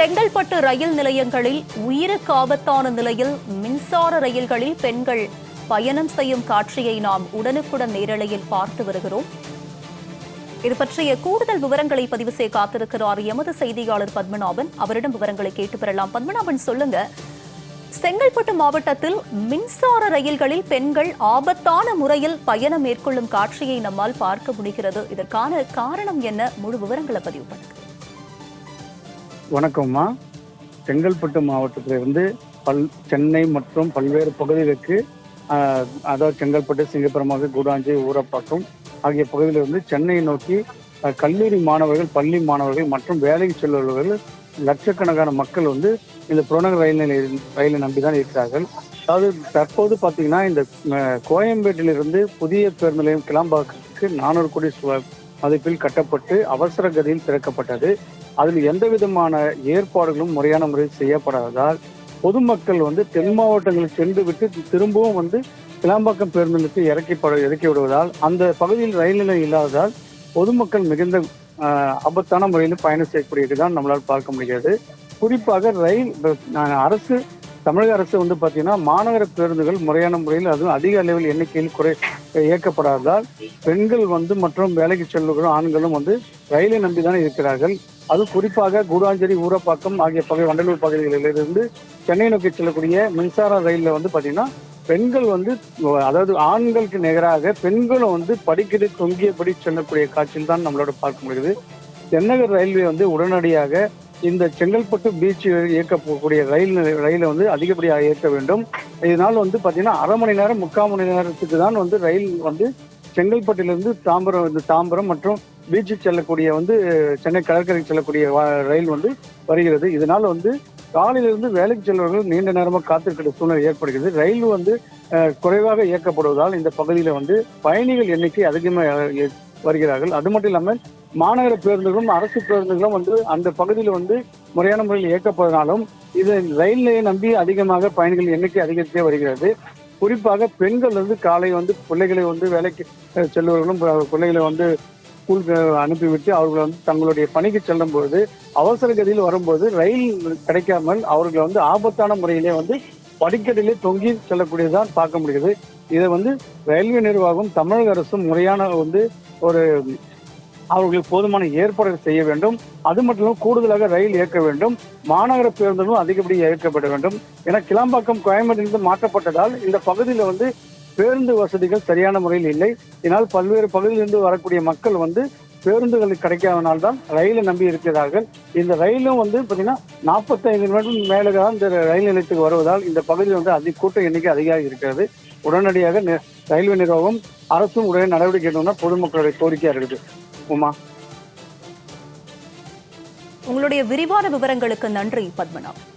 செங்கல்பட்டு ரயில் நிலையங்களில் உயிருக்கு ஆபத்தான நிலையில் மின்சார ரயில்களில் பெண்கள் பயணம் செய்யும் காட்சியை நாம் உடனுக்குடன் நேரலையில் பார்த்து வருகிறோம். இது பற்றிய கூடுதல் விவரங்களை பதிவு செய்ய காத்திருக்கிறார் எமது செய்தியாளர் பத்மநாபன். அவரிடம் விவரங்களை கேட்டு பெறலாம். பத்மநாபன் சொல்லுங்க. செங்கல்பட்டு மாவட்டத்தில் மின்சார ரயில்களில் பெண்கள் ஆபத்தான முறையில் பயணம் மேற்கொள்ளும் காட்சியை நம்மால் பார்க்க முடிகிறது. இதற்கான காரணம் என்ன? முழு விவரங்களை பதிவு பண்ணுங்க. வணக்கம்மா. செங்கல்பட்டு மாவட்டத்திலிருந்து பல் சென்னை மற்றும் பல்வேறு பகுதிகளுக்கு அதாவது செங்கல்பட்டு சிங்கப்பெருமாக கூடாஞ்சி ஊரப்பாக்கம் ஆகிய பகுதியிலிருந்து சென்னையை நோக்கி கல்லூரி மாணவர்கள் பள்ளி மாணவர்கள் மற்றும் வேலைக்கு செல்பவர்கள் லட்சக்கணக்கான மக்கள் வந்து இந்த புறநகர் ரயில் நிலைய ரயிலை நம்பி தான் இருக்கிறார்கள். அதாவது தற்போது பார்த்தீங்கன்னா இந்த கோயம்பேட்டிலிருந்து புதிய பேருந்து நிலையம் கிளம்பாக்கத்துக்கு நானூறு கோடி மதிப்பில் கட்டப்பட்டு அவசர கதியில் திறக்கப்பட்டது. அதில் எந்த விதமான ஏற்பாடுகளும் முறையான முறையில் செய்யப்படாததால் பொதுமக்கள் வந்து தென் மாவட்டங்களில் சென்று விட்டு திரும்பவும் வந்து கிளாம்பாக்கம் பேருந்து நிலையத்தில் இறக்கிப்பட இறக்கி விடுவதால் அந்த பகுதியில் ரயில் நிலையம் இல்லாததால் பொதுமக்கள் மிகுந்த ஆபத்தான முறையில் பயணம் செய்யக்கூடியது தான் நம்மளால் பார்க்க முடியாது குறிப்பாக ரயில் அரசு தமிழக அரசு வந்து பார்த்தீங்கன்னா மாநகர பேருந்துகள் முறையான முறையில் அதுவும் அதிக அளவில் எண்ணிக்கையில் குறை இயக்கப்படாததால் பெண்கள் வந்து மற்றும் வேலைக்கு செல்லுகிற ஆண்களும் வந்து ரயிலை நம்பிதான் இருக்கிறார்கள். அது குறிப்பாக கூடாஞ்சேரி ஊரப்பாக்கம் ஆகிய பகுதி வண்டலூர் பகுதிகளிலிருந்து சென்னை நோக்கி செல்லக்கூடிய மின்சார ரயில்ல வந்து பாத்தீங்கன்னா பெண்கள் வந்து அதாவது ஆண்களுக்கு நிகராக பெண்களும் வந்து படிக்கடி தொங்கியபடி செல்லக்கூடிய காட்சியில் தான் நம்மளோட பார்க்க முடியுது. தென்னகர் ரயில்வே வந்து உடனடியாக இந்த செங்கல்பட்டு பீச் இயக்கக்கூடிய ரயில் நிலை- ரயிலை வந்து அதிகப்படியாக இயக்க வேண்டும். இதனால் வந்து பாத்தீங்கன்னா அரை மணி நேரம் முக்கால் மணி நேரத்துக்கு தான் வந்து ரயில் வந்து செங்கல்பட்டிலிருந்து தாம்பரம் இந்த தாம்பரம் மற்றும் பீச்சு செல்லக்கூடிய வந்து சென்னை கடற்கரைக்கு செல்லக்கூடிய ரயில் வந்து வருகிறது. இதனால வந்து காலையிலிருந்து வேலைக்கு செல்வர்கள் நீண்ட நேரமாக காத்திருக்கிற சூழ்நிலை ஏற்படுகிறது. ரயில் வந்து குறைவாக இயக்கப்படுவதால் இந்த பகுதியில் வந்து பயணிகள் எண்ணிக்கை அதிகமாக வருகிறார்கள். அது மட்டும் இல்லாமல் மாநகர பேருந்துகளும் அரசு பேருந்துகளும் வந்து அந்த பகுதியில் வந்து முறையான முறையில் இயக்கப்படுவதாலும் இது ரயில் நிலையை நம்பி அதிகமாக பயணிகள் எண்ணிக்கை அதிகரித்தே வருகிறது. குறிப்பாக பெண்கள் வந்து காலை வந்து பிள்ளைகளை வந்து வேலைக்கு செல்வர்களும் செல்பவர்களும் பிள்ளைகளை வந்து ஸ்கூலுக்கு அனுப்பிவிட்டு அவர்கள் வந்து தங்களுடைய பணிக்கு செல்லும் பொழுது அவசர கதியில் வரும்போது ரயில் கிடைக்காமல் அவர்கள் வந்து ஆபத்தான முறையிலே வந்து படிக்கட்டிலே தொங்கி செல்லக்கூடியதான் பார்க்க முடியுது. இதை வந்து ரயில்வே நிர்வாகம் தமிழக அரசும் முறையான வந்து ஒரு அவர்களுக்கு போதுமான ஏற்பாடுகள் செய்ய வேண்டும். அது மட்டும் இல்லாமல் கூடுதலாக ரயில் இயக்க வேண்டும். மாநகர பேருந்துகளும் அதிகப்படி இயக்கப்பட வேண்டும். ஏன்னா கிளாம்பாக்கம் கோயம்பேட்டிலிருந்து மாற்றப்பட்டதால் இந்த பகுதியில் வந்து பேருந்து வசதிகள் சரியான முறையில் இல்லை. இதனால் பல்வேறு பகுதியிலிருந்து வரக்கூடிய மக்கள் வந்து பேருந்துகள் கிடைக்காதனால் தான் ரயிலை நம்பி இருக்கிறார்கள். இந்த ரயிலும் வந்து பார்த்தீங்கன்னா நாற்பத்தைந்து நிமிடம் மேலே தான் இந்த ரயில் நிலையத்துக்கு வருவதால் இந்த பகுதியில் வந்து அதிக கூட்ட எண்ணிக்கை அதிகமாக இருக்கிறது. உடனடியாக ரயில்வே நிர்வாகம் அரசும் உடனே நடவடிக்கை எடுக்கணும்னா பொதுமக்களுடைய கோரிக்கையா இருக்குது. உமா? உங்களுடைய விரிவான விவரங்களுக்கு நன்றி பத்மநாபன்.